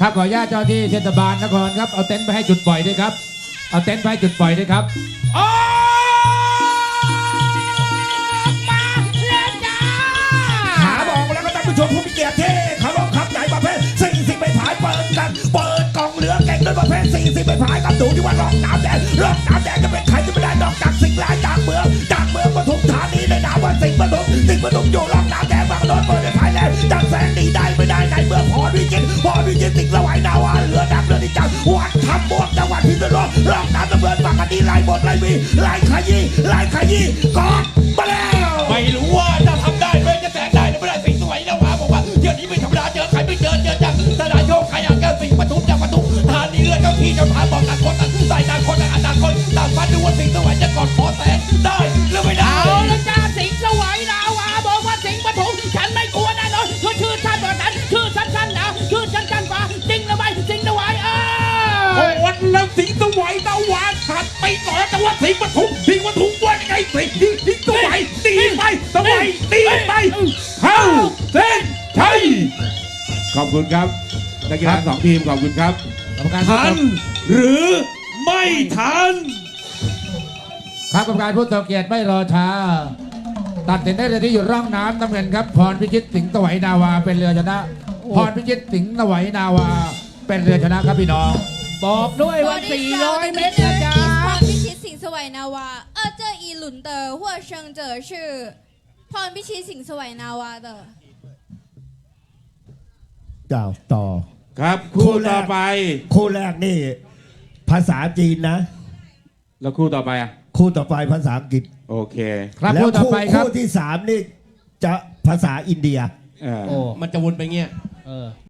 ครับขออนุญาตเจ้าที่เทศบาลนครครับเอาเต็นท์ไปให้จุดปล่อยด้วยครับ เอาเต็นท์ไปให้จุดปล่อยด้วยครับออกมาแล้วจ้าขาบอกแล้วก็ท่านผู้ชมผู้มีเกียรติที่เคารพครับใหญ่ประเภทสี่สิบไปผายเปิดกัน เปิดกล่องเหลือเก่งด้วยประเภทสี่สิบไปผายครับดูที่ว่าร่องน้ำแดงร่องน้ำแดงจะเป็นใครจะไม่ได้นอกจากสิ่งร้ายจากเมืองจากเมืองปทุมธานีในนามว่าสิงห์ปทุมสิงห์ปทุมอยู่ร่องน้ำแดงบางโดนเปิดในภายแล้จากแสนดีได้ไม่ได้ในเมืองพรวิจิตรพร ดีลายบทลายมีลายขยี้ลายขยี้กอดมาแล้วไม่รู้ว่าจะทำได้ไหมจะแสงได้หรือไม่ได้สิ่งสวยแล้วหาบอกว่าเดี๋ยวนี้ไม่ธรรมดาเจอใครไม่เจอเจอจากสนายโยกใครอยากแก้สิ่งปทุมจากปทุมทานนี้เลือดเจ้าที่เจ้าทางบอกต่างคนต่างใส่ต่างคนต่างอันต่างคนต่างฟันดูว่าสิ่งสวยจะกอดขอแสงได้หรือไม่ได้ หัดไปก่อนแต่ว่าสิงห์ปทุมสิงห์ปทุมว่ายังไงสิงห์สิงห์สวัยตีไปสวัยตีไปเข้าเส้นชัยขอบคุณครับนักกีฬาสองทีมขอบคุณครับกรรมการทันหรือไม่ทัน ครับกรรมการผู้ทรงเกียรติไม่รอช้า ตัดสินได้เลยที่อยู่ร่องน้ำน้ำเงินครับ พรพิชิตสิงห์สวัยนาวาเป็นเรือชนะ พรพิชิตสิงห์สวัยนาวา เป็นเรือชนะครับพี่น้อง บอกด้วยว่า 400 เมตรจ้าจ้าพรพิชิตสิงห์สวัยนาวา เออเจออีหลุนเตอร์หัวเชิงเจอชื่อพรพิชิตสิงห์สวัยนาวาเตอร์เจ้าต่อ ครับ คู่ต่อไป คู่แรกนี่ ภาษาจีนนะ แล้วคู่ต่อไปอะ คู่ต่อไปภาษาอังกฤษ โอเค ครับแล้วคู่ต่อไปครับ คู่ที่สามนี่จะภาษาอินเดีย เออ โอ้ มันจะวนไปเงี้ย เออ